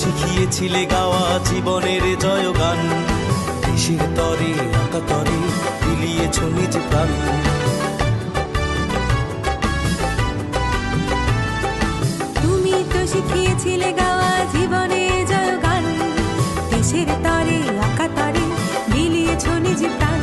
শিখিয়েছিলে গাওয়া জীবনের জয়গান। দেশের তরে আঁকা তরে বিলিয়েছ নিজ প্রাণ। তুমি তো শিখিয়েছিলে গাওয়া জীবনে জয়গান। দেশের তরে আঁকা তরে বিলিয়েছ নিজ প্রাণ।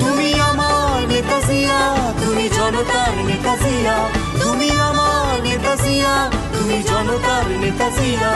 তুমি আমার নেতা জিয়া তুমি জনতার নেতা জিয়া তুমি আমার নেতা জিয়া তুমি জনতার নেতা জিয়া